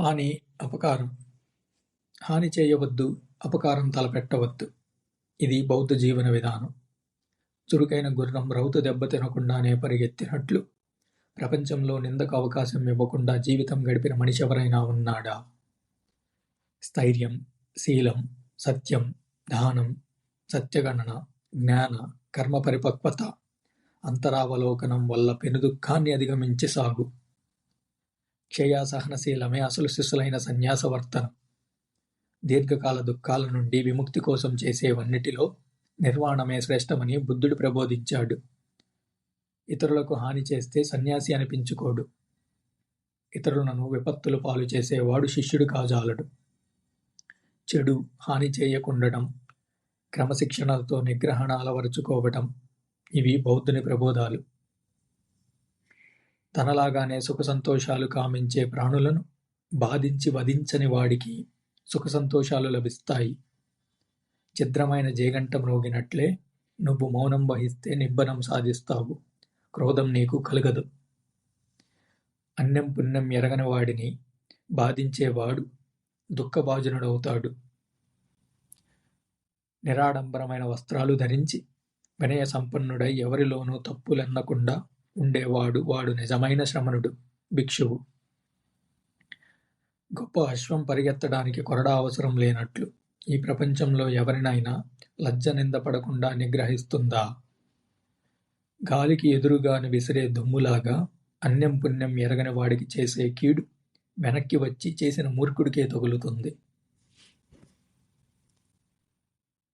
హాని అపకారం. హాని చేయవద్దు అపకారం తలపెట్టవద్దు. ఇది బౌద్ధ జీవన విధానం. చురుకైన గుర్రం రౌతు దెబ్బ తినకుండానే పరిగెత్తినట్లు. ప్రపంచంలో నిందకు అవకాశం ఇవ్వకుండా జీవితం గడిపిన మనిషి ఎవరైనా ఉన్నాడా? స్థైర్యం శీలం సత్యం దానం సత్యగణన జ్ఞాన కర్మ పరిపక్వత అంతరావలోకనం వల్ల పెనుదుఃఖాన్ని అధిగమించి సాగు. క్షయాసహనశీలమే అసలు శిష్యులైన సన్యాసవర్తనం. దీర్ఘకాల దుఃఖాల నుండి విముక్తి కోసం చేసేవన్నిటిలో నిర్వాణమే శ్రేష్టమని బుద్ధుడు ప్రబోధించాడు. ఇతరులకు హాని చేస్తే సన్యాసి అనిపించుకోడు. ఇతరులను విపత్తులు పాలు చేసేవాడు శిష్యుడు కాజాలడు. చెడు హాని చేయకుండటం క్రమశిక్షణలతో నిగ్రహణ అలవరుచుకోవటం ఇవి బౌద్ధుని ప్రబోధాలు. తనలాగానే సుఖ సంతోషాలు కామించే ప్రాణులను బాధించి వధించని వాడికి సుఖ సంతోషాలు లభిస్తాయి. ఛిద్రమైన జేగంట మ్రోగినట్లే నువ్వు మౌనం వహిస్తే నిబ్బనం సాధిస్తావు. క్రోధం నీకు కలగదు. అన్నం పుణ్యం ఎరగని వాడిని బాధించేవాడు దుఃఖభాజనుడవుతాడు. నిరాడంబరమైన వస్త్రాలు ధరించి వినయ సంపన్నుడై ఎవరిలోనూ తప్పులెన్నకుండా ఉండేవాడు వాడు నిజమైన శ్రమణుడు భిక్షువు. గొప్ప అశ్వం పరిగెత్తడానికి కొరడా అవసరం లేనట్లు ఈ ప్రపంచంలో ఎవరినైనా లజ్జ నిందపడకుండా నిగ్రహిస్తుందా? గాలికి ఎదురుగాని విసిరే దుమ్ములాగా అన్యం పుణ్యం ఎరగని వాడికి చేసే కీడు వెనక్కి వచ్చి చేసిన మూర్ఖుడికే తగులుతుంది.